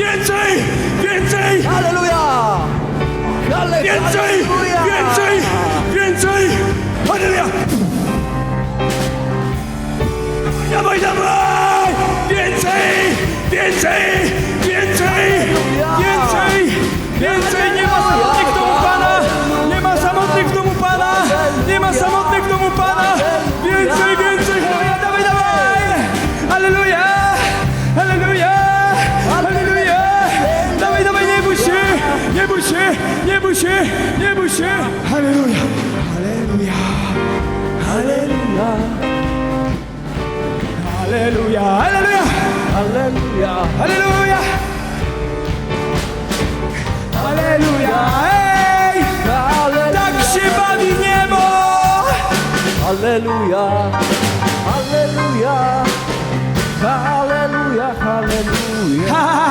Więcej! Więcej! Halleluja! Halle, więcej! Więcej! Więcej! Halleluja! Dawaj, dawaj! Więcej! Więcej! Więcej! Więcej! Więcej! Nie ma samotnych w domu Pana! Nie ma samotnych w domu Pana! Nie ma samotnych w domu Pana! Więcej, więcej! Dawaj, dawaj! aleluja, aleluja. Bój się! Nie bój się! Nie bój się! Halleluja! Halleluja! Halleluja! Halleluja! Halleluja! Halleluja. Halleluja! Halleluja! Ej! Tak się bawi niebo! Halleluja. Halleluja. Halleluja. Halleluja.